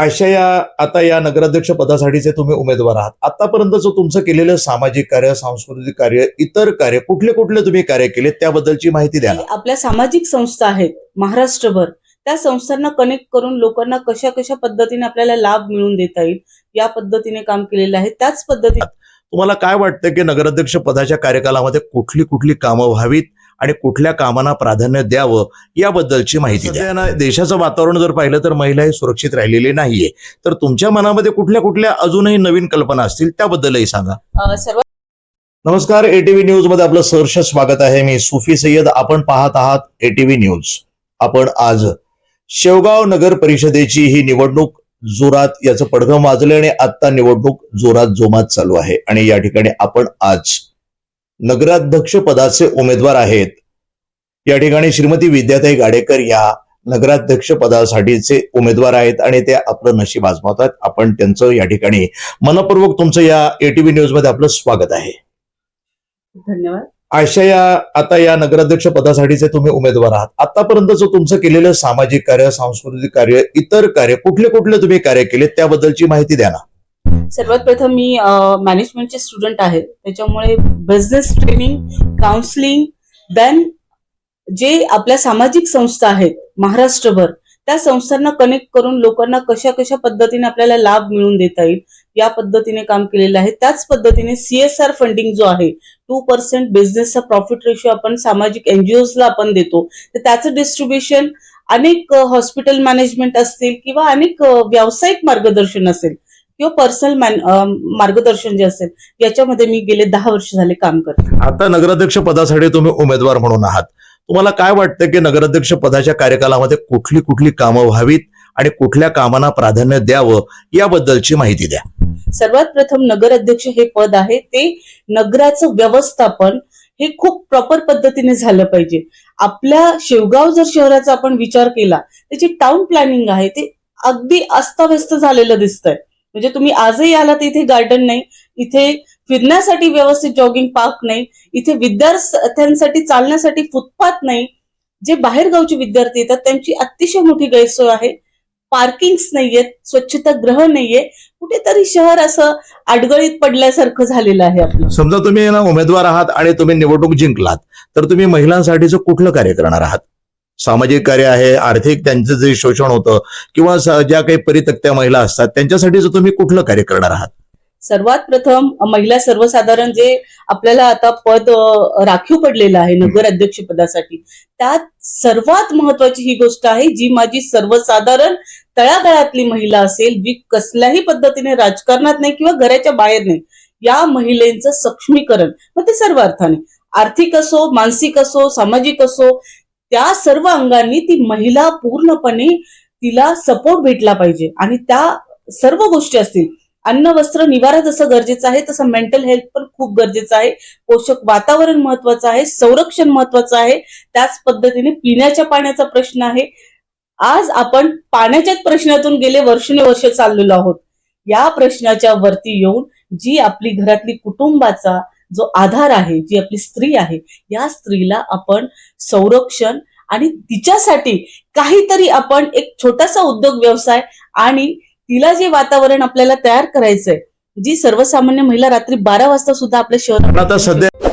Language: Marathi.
अशा या आता या नगराध्यक्ष पदासाठीचे तुम्ही उमेदवार आहात आतापर्यंतचं तुमचं केलेलं सामाजिक कार्य सांस्कृतिक कार्य इतर कार्य कुठले कुठले तुम्ही कार्य केले त्याबद्दलची माहिती द्या आपल्या सामाजिक संस्था आहेत महाराष्ट्रभर त्या संस्थांना कनेक्ट करून लोकांना कशा कशा पद्धतीने आपल्याला लाभ मिळवून देता येईल या पद्धतीने काम केलेलं आहे. त्याच पद्धतीने तुम्हाला काय वाटतं की नगराध्यक्ष पदाच्या कार्यकालामध्ये कुठली कुठली कामं व्हावीत? आणि कुठल्या कामांना प्राधान्य द्यावं याबद्दलची माहिती द्या. देशाचं वातावरण जर पाहिलं तर महिला ही सुरक्षित राहिलेली नाहीये. तर तुमच्या मनामध्ये कुठल्या कुठल्या अजूनही नवीन कल्पना असतील त्याबद्दलही सांगा. अं, सर्वात नमस्कार एटीव्ही न्यूजमध्ये आपलं सहर्ष स्वागत आहे. मी सुफी सय्यद. आपण पाहत आहात एटीव्ही न्यूज आपण आज शेवगाव नगर परिषदेची ही निवडणूक जोरात याचं पडघम वाजलं आणि आता निवडणूक जोरात जोमात चालू आहे. आणि या ठिकाणी आपण आज नगराध्यक्ष पदाचे उमेदवार आहेत. या ठिकाणी श्रीमती विद्याताई गाडेकर या नगराध्यक्ष पदासाठीचे उमेदवार आहेत आणि ते आपलं नशीब आजमावतात. आपण त्यांचं या ठिकाणी मनपूर्वक तुमचं या एटीव्ही न्यूजमध्ये आपलं स्वागत आहे. धन्यवाद. अशा या आता या नगराध्यक्ष पदासाठीचे तुम्ही उमेदवार आहात. आतापर्यंतचं तुमचं केलेलं सामाजिक कार्य सांस्कृतिक कार्य इतर कार्य कुठले कुठले तुम्ही कार्य केले त्याबद्दलची माहिती द्या ना. सर्वात प्रथम मी मॅनेजमेंटचे स्टुडंट आहे. त्याच्यामुळे बिझनेस ट्रेनिंग काउन्सिलिंग देन जे आपल्या सामाजिक संस्था आहेत महाराष्ट्रभर त्या संस्थांना कनेक्ट करून लोकांना कशा कशा पद्धतीने आपल्याला लाभ मिळवून देता येईल या पद्धतीने काम केलेलं आहे. त्याच पद्धतीने सीएसआर फंडिंग जो आहे टू पर्सेंट बिझनेसचा प्रॉफिट रेशो आपण सामाजिक एनजीओला आपण देतो. तर त्याचं डिस्ट्रीब्युशन अनेक हॉस्पिटल मॅनेजमेंट असतील किंवा अनेक व्यावसायिक मार्गदर्शन असेल किंवा पर्सनल मार्गदर्शन जे असेल याच्यामध्ये मी गेले दहा वर्ष झाले काम करते. आता नगराध्यक्ष पदासाठी तुम्ही उमेदवार म्हणून आहात. तुम्हाला काय वाटतं की नगराध्यक्ष पदाच्या कार्यकालामध्ये कुठली कुठली कामं व्हावीत आणि कुठल्या कामांना प्राधान्य द्यावं याबद्दलची माहिती द्या. सर्वात प्रथम नगर अध्यक्ष हे पद आहे ते नगराचं व्यवस्थापन हे खूप प्रॉपर पद्धतीने झालं पाहिजे. आपल्या शेवगाव जर शहराचा आपण विचार केला त्याची टाउन प्लॅनिंग आहे ते अगदी अस्ताव्यस्त झालेलं दिसतंय. म्हणजे तुम्ही आजही आलात इथे गार्डन नाही इथे फिरण्यासाठी व्यवस्थित जॉगिंग पार्क नाही इथे विद्यार्थ्यांसाठी चालण्यासाठी फुटपाथ नाही. जे बाहेरगावचे विद्यार्थी येतात त्यांची अतिशय मोठी गैरसोय आहे. पार्किंग्स नाहीयेत स्वच्छता ग्रह नाहीये. कुठेतरी शहर असं अडगळीत पडल्यासारखं झालेलं आहे आपलं. समजा तुम्ही ना उमेदवार आहात आणि तुम्ही निवडणूक जिंकलात तर तुम्ही महिलांसाठीचं कुठलं कार्य करणार आहात? सामाजिक कार्य आहे आर्थिक त्यांचं जे शोषण होतं किंवा ज्या काही परितक्त्या महिला असतात त्यांच्यासाठीचं तुम्ही कुठलं कार्य करणार आहात? सर्वात प्रथम महिला सर्वसाधारण जे आपल्याला आता पद राखीव पडलेलं आहे नगर अध्यक्ष पदासाठी त्यात सर्वात महत्वाची ही गोष्ट आहे जी माझी सर्वसाधारण तळागाळातली महिला असेल जी कसल्याही पद्धतीने राजकारणात नाही किंवा घराच्या बाहेर नाही या महिलेचं सक्षमीकरण मग ते सर्व अर्थाने आर्थिक असो मानसिक असो सामाजिक असो त्या सर्व अंगांनी ती महिला पूर्णपणे तिला सपोर्ट भेटला पाहिजे. आणि त्या सर्व गोष्टी असतील अन्न वस्त्र निवारा जसं गरजेचं आहे तसं मेंटल हेल्थ पण खूप गरजेचं आहे. पोषक वातावरण महत्वाचं आहे संरक्षण महत्वाचं आहे. त्याच पद्धतीने पिण्याच्या पाण्याचा प्रश्न आहे. आज आपण पाण्याच्याच प्रश्नातून गेले वर्षानुवर्ष चाललेलो आहोत. या प्रश्नाच्या वरती येऊन जी आपली घरातली कुटुंबाचा जो आधार आहे जी आपली स्त्री आहे या स्त्रीला आपण संरक्षण आणि तिच्यासाठी काहीतरी आपण एक छोटासा उद्योग व्यवसाय आणि तिला जे वातावरण आपल्याला तयार करायचंय जी सर्वसामान्य महिला रात्री बारा वाजता सुद्धा आपल्या शहरात आता सध्या